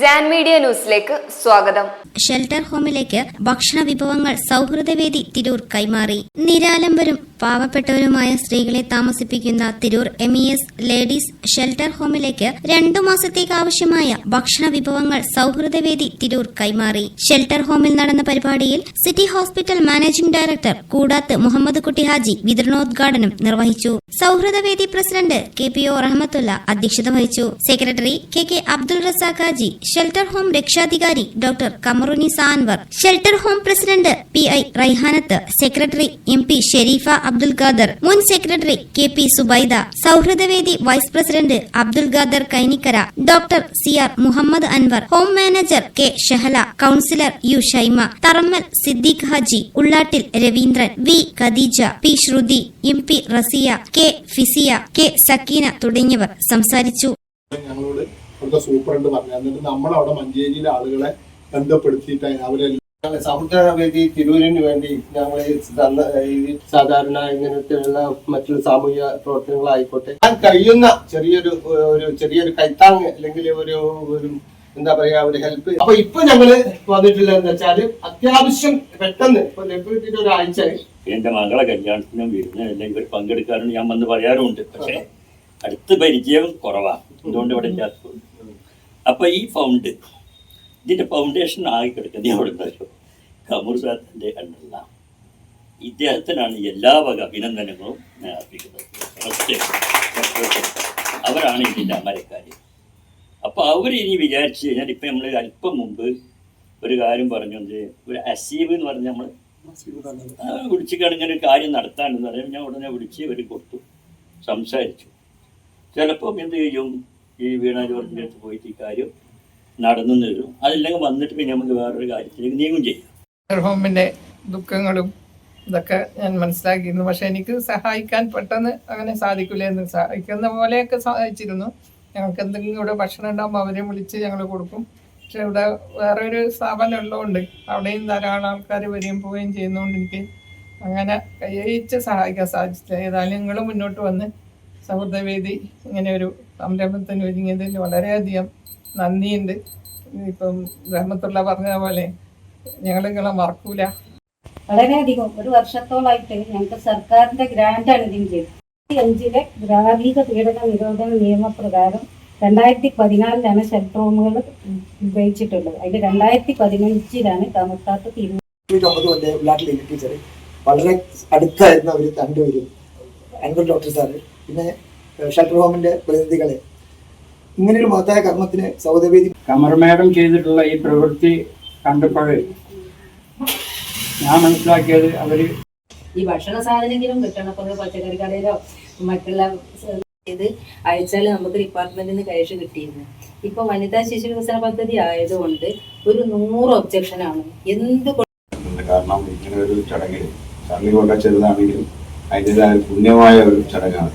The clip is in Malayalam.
ജാൻ മീഡിയ ന്യൂസിലേക്ക് സ്വാഗതം. ഷെൽട്ടർ ഹോമിലേക്ക് ഭക്ഷണ വിഭവങ്ങൾ സൗഹൃദവേദി തിരൂർ കൈമാറി. നിരാലംബരും പാവപ്പെട്ടവരുമായ സ്ത്രീകളെ താമസിപ്പിക്കുന്ന Tirur M E S ladies shelter ഹോമിലേക്ക് രണ്ടു മാസത്തേക്ക് ആവശ്യമായ ഭക്ഷണ വിഭവങ്ങൾ സൗഹൃദവേദി തിരൂർ കൈമാറി. ഷെൽട്ടർ ഹോമിൽ നടന്ന പരിപാടിയിൽ city hospital managing director കൂടാത്ത് Muhammad Kutty Haji വിതരണോദ്ഘാടനം നിർവഹിച്ചു. സൗഹൃദവേദി president K P O Rahmathulla അധ്യക്ഷത വഹിച്ചു. Secretary K K Abdul Razak Haji shelter home രക്ഷാധികാരി doctor കമറുനി സാൻവർ shelter home president P I Raihanath secretary M P Sherifa Abdul Khader മുൻ secretary K P Subaida സൗഹൃദവേദി vice president Abdul Khader Kainikkara doctor C R Muhammad Anwar home manager K Shahala councillor U Shaima Tharammal Siddique Haji Ullattil Raveendran V Khadeeja P Shruthi M P Raziya K Fiziya K Sakeena തുടങ്ങിയവർ സംസാരിച്ചു. ഞങ്ങളോട് സൂപ്രണ്ട് പറഞ്ഞു എന്നിട്ട് നമ്മളവിടെ മഞ്ചേരിയിലെ ആളുകളെ ബന്ധപ്പെടുത്തിയിട്ട് അവരെല്ലാം സമുദ്രവേദി തിരൂരിന് വേണ്ടി ഞങ്ങൾ തന്ന ഈ സാധാരണ ഇങ്ങനത്തെയുള്ള മറ്റുള്ള സാമൂഹിക പ്രവർത്തനങ്ങളായിക്കോട്ടെ. ഞാൻ കഴിയുന്ന ചെറിയൊരു ഒരു ചെറിയൊരു കൈത്താങ് അല്ലെങ്കിൽ ഒരു ഒരു എന്താ പറയാ ഒരു ഹെൽപ്പ്. അപ്പൊ ഇപ്പൊ ഞങ്ങൾ വന്നിട്ടില്ല എന്ന് വെച്ചാൽ അത്യാവശ്യം പെട്ടെന്ന് ഇപ്പൊ ലഭ്യത്തിന്റെ ഒരാഴ്ച. എന്റെ മകളെ കല്യാണത്തിനും വിരുന്നിനും ഇവർ പങ്കെടുക്കാറുണ്ട്. ഞാൻ വന്ന് പറയാറുണ്ട്. പക്ഷെ അടുത്ത് പരിചയം കുറവാണ് അതുകൊണ്ട് ഇവിടെ അപ്പൊ ഈ ഫൗണ്ട് ഇതിന്റെ ഫൗണ്ടേഷൻ ആയി കിടക്കുന്നത് അവിടെ ഉണ്ടല്ലോ കമൂർ സാറിന്റെ കണ്ടുള്ള ഇദ്ദേഹത്തിനാണ് എല്ലാ വക അഭിനന്ദനങ്ങളും ഞാൻ അർപ്പിക്കുന്നത്. അവരാണ് ഇതിന്റെ അമരക്കാർ അപ്പോൾ അവർ ഇനി വിചാരിച്ചു കഴിഞ്ഞാൽ ഇപ്പൊ നമ്മൾ അല്പം മുമ്പ് ഒരു കാര്യം പറഞ്ഞു. ഒരു അസീബ് എന്ന് പറഞ്ഞ നമ്മൾ വിളിച്ചിക്കാണ് ഇങ്ങനെ ഒരു കാര്യം നടത്താനെന്ന് പറയുമ്പോൾ ഞാൻ ഉടനെ വിളിച്ച് ഇവർ കൊടുത്തു. സംസാരിച്ചു. ചിലപ്പം എന്ത് ചെയ്യും? ഈ വീണ ജോർജിന്റെ അടുത്ത് പോയിട്ട് ഈ കാര്യം നടന്നു തരും അതില്ലെങ്കിൽ വന്നിട്ട് പിന്നെ നമുക്ക് വേറൊരു കാര്യത്തിലേക്ക് നീങ്ങും ചെയ്യാം. ദുഃഖങ്ങളും ഇതൊക്കെ ഞാൻ മനസ്സിലാക്കിയിരുന്നു. പക്ഷെ എനിക്ക് സഹായിക്കാൻ പെട്ടെന്ന് അങ്ങനെ സാധിക്കില്ല എന്ന് സഹായിക്കുന്ന പോലെയൊക്കെ സഹായിച്ചിരുന്നു ഞങ്ങൾക്ക് എന്തെങ്കിലും ഇവിടെ ഭക്ഷണം ഉണ്ടാകുമ്പോൾ അവരെ വിളിച്ച് ഞങ്ങൾ കൊടുക്കും. പക്ഷെ ഇവിടെ വേറെ ഒരു സ്ഥാപനം ഉള്ളതുകൊണ്ട് അവിടെയും ധാരാളം ആൾക്കാർ വരികയും പോവുകയും ചെയ്യുന്നതുകൊണ്ട് എനിക്ക് അങ്ങനെ കൈയച്ച് സഹായിക്കാൻ സാധിച്ചില്ല. ഏതായാലും നിങ്ങൾ മുന്നോട്ട് വന്ന് സൗഹൃദവേദി ഇങ്ങനെ ഒരു സംരംഭത്തിന് ഒരുങ്ങിയതിൽ വളരെയധികം നന്ദിയുണ്ട്. ഇപ്പം ബ്രഹ്മത്തുള്ള പറഞ്ഞ പോലെ ഞങ്ങളിങ്ങനെ മറക്കൂല. വളരെയധികം ഒരു വർഷത്തോളായിട്ട് ഞങ്ങൾക്ക് സർക്കാരിന്റെ ഗ്രാന്റാണ് ഇതിന് ചെയ്തത്. അഞ്ചിലെ ഗ്രാമീക പീഡന നിരോധന നിയമപ്രകാരം രണ്ടായിരത്തി പതിനാലിലാണ് ഷെൽട്ടർ റൂമുകൾ ഉപയോഗിച്ചിട്ടുള്ളത്. അതിൽ രണ്ടായിരത്തി പതിനഞ്ചിലാണ് തമിഴ്നാട്ട് തീരുമാനം വളരെ അടുത്തായിരുന്നു അവർ രണ്ടുപേരും അൻവർ ഡോക്ടർ സാറ് പിന്നെ ഷെൽട്ടർ ഹോമിന്റെ പ്രതിനിധികളെ. ഇങ്ങനെ ഒരു മഹത്തായ കർമ്മത്തിന് സൗദവേദി കമർ മാഡം ചെയ്തിട്ടുള്ള ഈ പ്രവൃത്തി കണ്ടപ്പോൾ ഞാൻ മനസ്സിലാക്കിയത് അവർ ഈ ഭക്ഷണ സാധനങ്ങളും കിട്ടണം പച്ചക്കറി കടയിലോ മറ്റുള്ള ഇത് അയച്ചാൽ നമുക്ക് ഡിപ്പാർട്ട്മെന്റിൽ നിന്ന് കഴിച്ച് കിട്ടിയിരുന്നു. ഇപ്പൊ വനിതാ ശിശു വികസന പദ്ധതി ആയതുകൊണ്ട് ഒരു നൂറ് ഒബ്ജക്ഷൻ ആണ്. എന്ത് കാരണം ഇങ്ങനെ ഒരു ചടങ്ങിൽ കൊണ്ട ചെറുതാണെങ്കിലും അതിന്റെതായ പുണ്യമായ ഒരു ചടങ്ങാണ്.